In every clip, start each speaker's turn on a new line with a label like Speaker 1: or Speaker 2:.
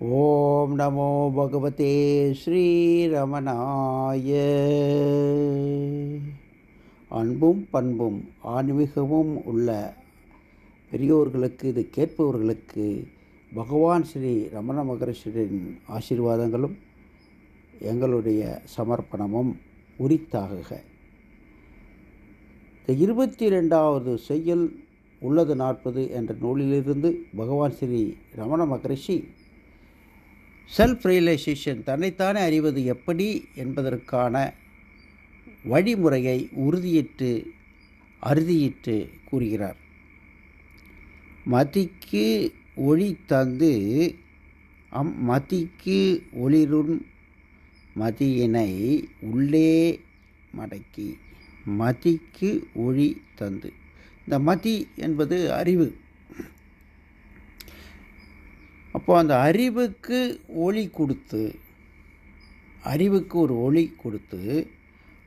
Speaker 1: ஓம் நமோ பகவதே ஸ்ரீரமணாய. அன்பும் பண்பும் ஆன்மீகமும் உள்ள பெரியோர்களுக்கு இது கேட்பவர்களுக்கு பகவான் ஸ்ரீ ரமண மகரிஷியின் ஆசீர்வாதங்களும் எங்களுடைய சமர்ப்பணமும் உரித்தாகுக. இந்த இருபத்தி ரெண்டாவது செய்யல் உள்ளது நாற்பது என்ற நூலிலிருந்து பகவான் ஸ்ரீ ரமண மகரிஷி செல்ஃப் ரியலைசேஷன் தன்னைத்தானே அறிவது எப்படி என்பதற்கான வழிமுறையை உறுதியிட்டு அறுதியிட்டு கூறுகிறார். மதிக்கு ஒளி தந்து அம் மதிக்கு ஒளிரும் மதியினை உள்ளே மடக்கி மதிக்கு ஒளி தந்து. இந்த மதி என்பது அறிவு. அப்போ அந்த அறிவுக்கு ஒளி கொடுத்து அறிவுக்கு ஒரு ஒளி கொடுத்து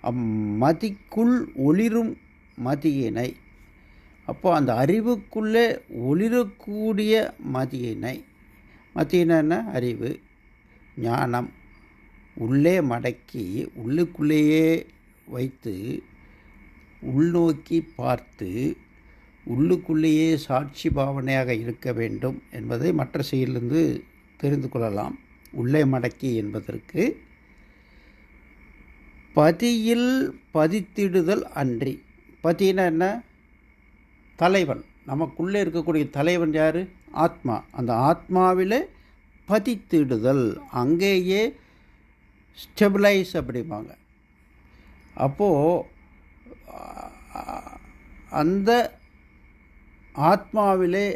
Speaker 1: அம்மதிக்குள் ஒளிரும் மதியினை அப்போ அந்த அறிவுக்குள்ளே ஒளிரக்கூடிய மதியினை மதியினா அறிவு ஞானம் உள்ளே மடக்கி உள்ளுக்குள்ளேயே வைத்து உள்நோக்கி பார்த்து உள்ளுக்குள்ளேயே சாட்சி பாவனையாக இருக்க வேண்டும் என்பதை மற்ற செயலிருந்து தெரிந்து கொள்ளலாம். உள்ளே மடக்கி என்பதற்கு பதியில் பதித்திடுதல் அன்றி. பதினா என்ன? தலைவன். நமக்குள்ளே இருக்கக்கூடிய தலைவன் யார்? ஆத்மா. அந்த ஆத்மாவில் பதித்திடுதல். அங்கேயே ஸ்டெபிளைஸ் அப்படிம்பாங்க. அப்போது அந்த ஆத்மாவிலே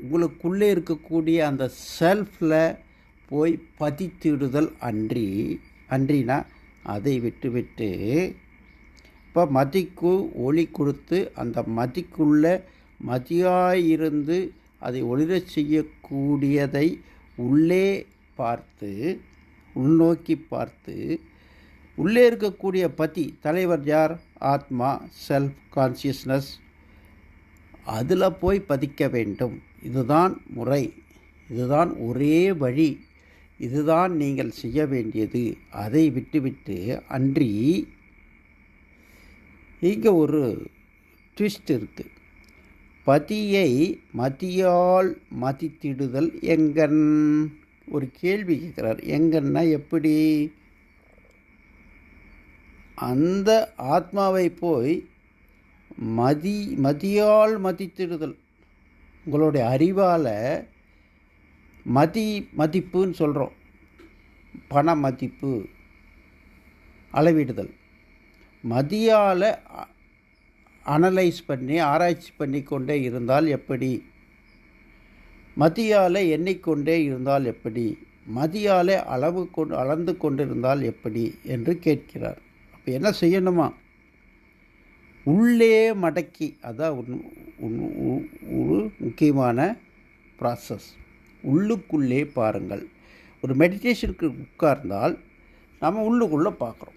Speaker 1: உங்களுக்குள்ளே இருக்கக்கூடிய அந்த செல்ஃபில் போய் பதித்திடுதல் அன்றி அன்றினா அதை விட்டு விட்டு இப்போ மதிக்கு ஒளி கொடுத்து அந்த மதிக்குள்ளே மதியாயிருந்து அதை ஒளிரச் செய்யக்கூடியதை உள்ளே பார்த்து உள்நோக்கி பார்த்து உள்ளே இருக்கக்கூடிய பதி தலைவர் யார்? ஆத்மா செல்ஃப் கான்சியஸ்னஸ் அதில் போய் பதிக்க வேண்டும். இதுதான் முறை. இதுதான் ஒரே வழி. இதுதான் நீங்கள் செய்ய வேண்டியது. அதை விட்டுவிட்டு அன்றி இங்கே ஒரு ட்விஸ்ட் இருக்குது பதியை மதியால் மதித்திடுதல் எங்கன்? ஒரு கேள்வி கேட்குறார். எங்கன்னா எப்படி? அந்த ஆத்மாவை போய் மதி மதியால் மதித்திடுதல். உங்களுடைய அறிவால் மதி மதிப்புன்னு சொல்கிறோம் பண மதிப்பு அளவிடுதல். மதியால் அனலைஸ் பண்ணி ஆராய்ச்சி பண்ணி கொண்டே இருந்தால் எப்படி? மதியால் எண்ணிக்கொண்டே இருந்தால் எப்படி? மதியால் அளவு கொண்டு அளந்து கொண்டிருந்தால் எப்படி? என்று கேட்கிறார். அப்போ என்ன செய்யணுமா? உள்ளே மடக்கி அதான் ஒரு முக்கியமான ப்ராசஸ் உள்ளுக்குள்ளே பாருங்கள். ஒரு மெடிடேஷனுக்கு உட்கார்ந்தால் நம்ம உள்ளுக்குள்ளே பார்க்குறோம்.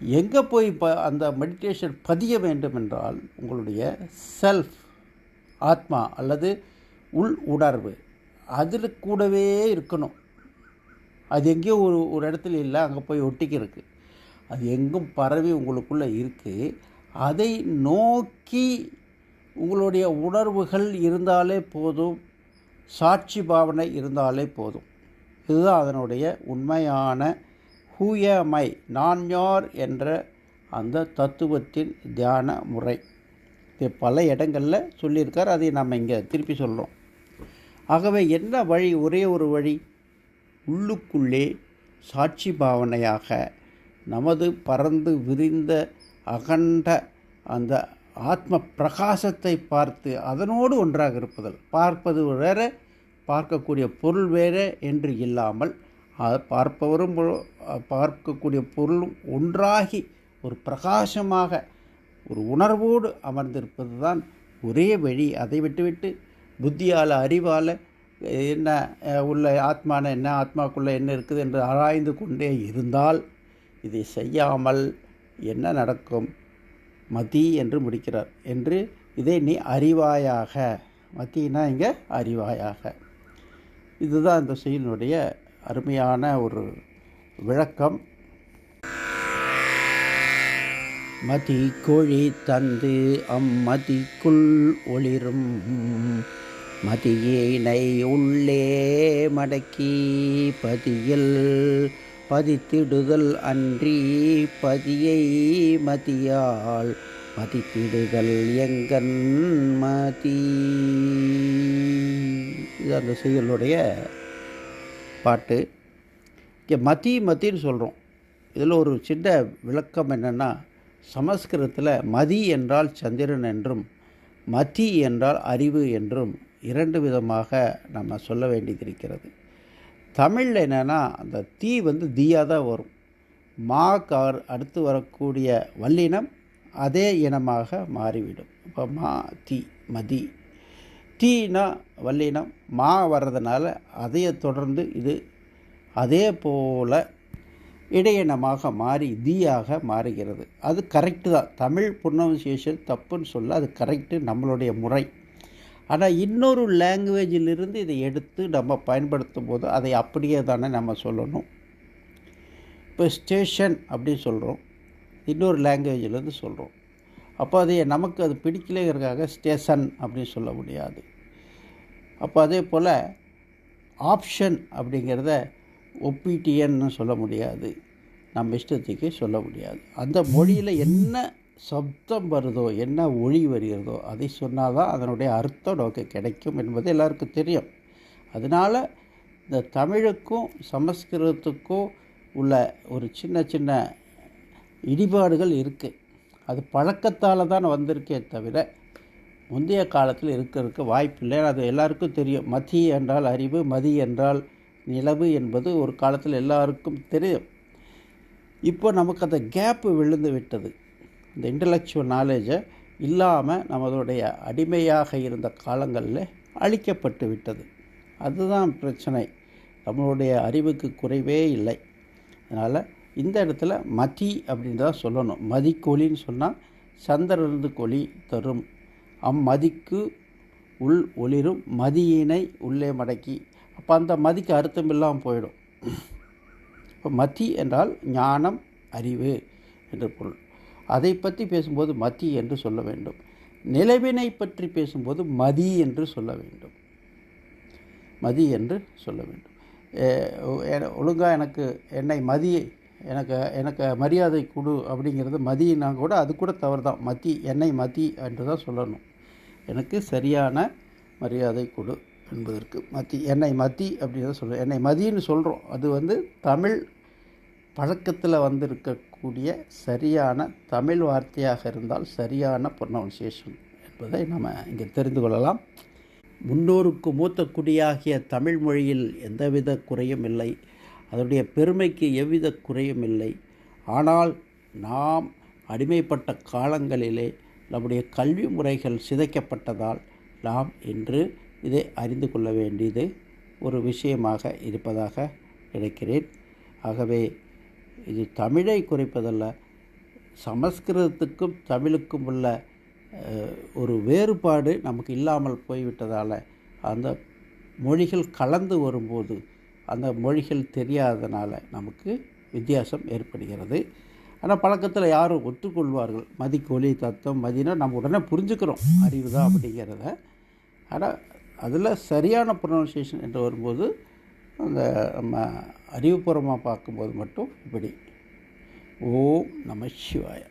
Speaker 1: எங்கே போய் ப அந்த மெடிடேஷன் பதிய வேண்டும் என்றால் உங்களுடைய செல்ஃப் ஆத்மா அல்லது உள் உணர்வு அதில் கூடவே இருக்கணும். அது எங்கேயோ ஒரு ஒரு இடத்துல இல்லை அங்கே போய் ஒட்டிக்கிறதுக்கு அது எங்கும் பரவி உங்களுக்குள்ளே இருக்குது அதை நோக்கி உங்களுடைய உணர்வுகள் இருந்தாலே போதும் சாட்சி பாவனை இருந்தாலே போதும். இதுதான் அதனுடைய உண்மையான ஹூயமை நான் யார் என்ற அந்த தத்துவத்தின் தியான முறை. இது பல இடங்களில் சொல்லியிருக்கார் அதை நம்ம இங்கே திருப்பி சொல்கிறோம் ஆகவே என்ன வழி? ஒரே ஒரு வழி உள்ளுக்குள்ளே சாட்சி பாவனையாக நமது பறந்து விரிந்த அகண்ட அந்த ஆத்ம பிரகாசத்தை பார்த்து அதனோடு ஒன்றாக இருப்பதல். பார்ப்பது வேறு பார்க்கக்கூடிய பொருள் வேறு என்று இல்லாமல் பார்ப்பவரும் பார்க்கக்கூடிய பொருளும் ஒன்றாகி ஒரு பிரகாசமாக ஒரு உணர்வோடு அமர்ந்திருப்பது தான் ஒரே வழி. அதை விட்டுவிட்டு புத்தியால் அறிவால் என்ன உள்ள ஆத்மான என்ன ஆத்மாக்குள்ளே என்ன இருக்குது என்று ஆராய்ந்து கொண்டே இருந்தால் இதை செய்யாமல் என்ன நடக்கும்? மதி என்று முடிக்கிறார். என்று இதை நீ அறிவாயாக. மத்தினா இங்கே அறிவாயாக. இதுதான் இந்த செயலினுடைய அருமையான ஒரு விளக்கம். மதி கோழி தந்து அம்மதிக்குள் ஒளிரும். மதியினை உள்ளே மடக்கி பதியில் பதித்திடுதல் அன்றி பதியை மதியால் மதித்திடுதல் எங்கன் மதி. இது அந்த செயலுடைய பாட்டு. இங்கே மதி மத்தின்னு சொல்கிறோம் இதில் ஒரு சின்ன விளக்கம் என்னென்னா சமஸ்கிருதத்தில் மதி என்றால் சந்திரன் என்றும் மதி என்றால் அறிவு என்றும் இரண்டு விதமாக நம்ம சொல்ல வேண்டியது இருக்கிறது. தமிழில் என்னென்னா அந்த தீ வந்து தீயாக தான் வரும். மா கார் அடுத்து வரக்கூடிய வல்லினம் அதே இனமாக மாறிவிடும். இப்போ மா தீ மதி. தீனா வல்லினம் மா வர்றதுனால அதையே தொடர்ந்து இது அதே போல் இடையினமாக மாறி தீயாக மாறுகிறது. அது கரெக்டு தான். தமிழ் ப்ரொனவுன்சியேஷன் தப்புன்னு சொல்ல அது கரெக்டு நம்மளுடைய முறை. ஆனால் இன்னொரு லாங்குவேஜிலிருந்து இதை எடுத்து நம்ம பயன்படுத்தும் போது அதை அப்படியே தானே நம்ம சொல்லணும். இப்போ ஸ்டேஷன் அப்படின்னு சொல்கிறோம். இன்னொரு லாங்குவேஜிலேருந்து சொல்கிறோம். அப்போ அது நமக்கு அது பிடிக்கலைங்கிறதுக்காக ஸ்டேஷன் அப்படின்னு சொல்ல முடியாது. அப்போ அதே போல் ஆப்ஷன் அப்படிங்கிறத ஒப்பிட்டியன்னு சொல்ல முடியாது. நம்ம இஷ்டத்துக்கு சொல்ல முடியாது. அந்த மொழியில் என்ன சப்தம் வருதோ என்ன ஒளி வருகிறதோ அதை சொன்னால் தான் அதனுடைய அர்த்தம் நமக்கு கிடைக்கும் என்பது எல்லாருக்கும் தெரியும். அதனால் இந்த தமிழுக்கும் சமஸ்கிருதத்துக்கும் உள்ள ஒரு சின்ன சின்ன இடிபாடுகள் இருக்குது அது பழக்கத்தால் தான் வந்திருக்கே தவிர முந்தைய காலத்தில் இருக்கிறதுக்கு வாய்ப்பில்லை அது எல்லாருக்கும் தெரியும். மதி என்றால் அறிவு மதி என்றால் நிலவு என்பது ஒரு காலத்தில் எல்லாருக்கும் தெரியும். இப்போ நமக்கு அந்த கேப்பு விழுந்து விட்டது. இந்த இன்டலெக்சுவல் நாலேஜை இல்லாமல் நம்மளுடைய அடிமையாக இருந்த காலங்களில் அழிக்கப்பட்டு விட்டது. அதுதான் பிரச்சனை. நம்மளுடைய அறிவுக்கு குறைவே இல்லை. அதனால் இந்த இடத்துல மதி அப்படின்னு தான் சொல்லணும். மதிக்கொலின்னு சொன்னால் சந்திரனது கொலி தரும். அம்மதிக்கு உள் ஒளிரும். மதியினை உள்ளே மடக்கி. அப்போ அந்த மதிக்கு அர்த்தம் இல்லாமல் போயிடும். இப்போ மதி என்றால் ஞானம் அறிவு என்று பொருள். அதை பற்றி பேசும்போது மதி என்று சொல்ல வேண்டும். நிலவினை பற்றி பேசும்போது மதி என்று சொல்ல வேண்டும். மதி என்று சொல்ல வேண்டும். ஒழுங்காக எனக்கு என்னை மதி எனக்கு எனக்கு மரியாதை கொடு அப்படிங்கிறது மதினா கூட அது கூட தவறு தான் மதி என்னை மதி என்று தான் சொல்லணும். எனக்கு சரியான மரியாதை கொடு என்பதற்கு மத்தி என்னை மத்தி அப்படின்னு தான் சொல்கிறோம் என்னை மதின்னு சொல்கிறோம் அது வந்து தமிழ் பழக்கத்தில் வந்திருக்க கூடிய சரியான தமிழ் வார்த்தையாக இருந்தால் சரியான ப்ரொனவுன்சியேஷன் என்பதை நம்ம இங்கே தெரிந்து கொள்ளலாம். முன்னோருக்கு மூத்த குடியாகிய தமிழ் மொழியில் எந்தவித குறையும் இல்லை. அதனுடைய பெருமைக்கு எவ்வித குறையும் இல்லை. ஆனால் நாம் அடிமைப்பட்ட காலங்களிலே நம்முடைய கல்வி முறைகள் சிதைக்கப்பட்டதால் நாம் இன்று இதை அறிந்து கொள்ள வேண்டியது ஒரு விஷயமாக இருப்பதாக நினைக்கிறேன். ஆகவே இது தமிழை குறைப்பதல்ல சமஸ்கிருதத்துக்கும் தமிழுக்கும் உள்ள ஒரு வேறுபாடு நமக்கு இல்லாமல் போய்விட்டதால் அந்த மொழிகள் கலந்து வரும்போது அந்த மொழிகள் தெரியாததுனால நமக்கு வித்தியாசம் ஏற்படுகிறது. ஆனால் பழக்கத்தில் யாரும் ஒத்துக்கொள்வார்கள். மதிக்கொலி தத்துவம் மதினா நம்ம உடனே புரிஞ்சுக்கிறோம். அறிவு தான் அப்படிங்கிறத. ஆனால் அதில் சரியான ப்ரொனவுன்சியேஷன் என்று வரும்போது அந்த நம்ம அறிவுபூர்வமாக பார்க்கும்போது மட்டும் இப்படி. ஓம் நம சிவாய.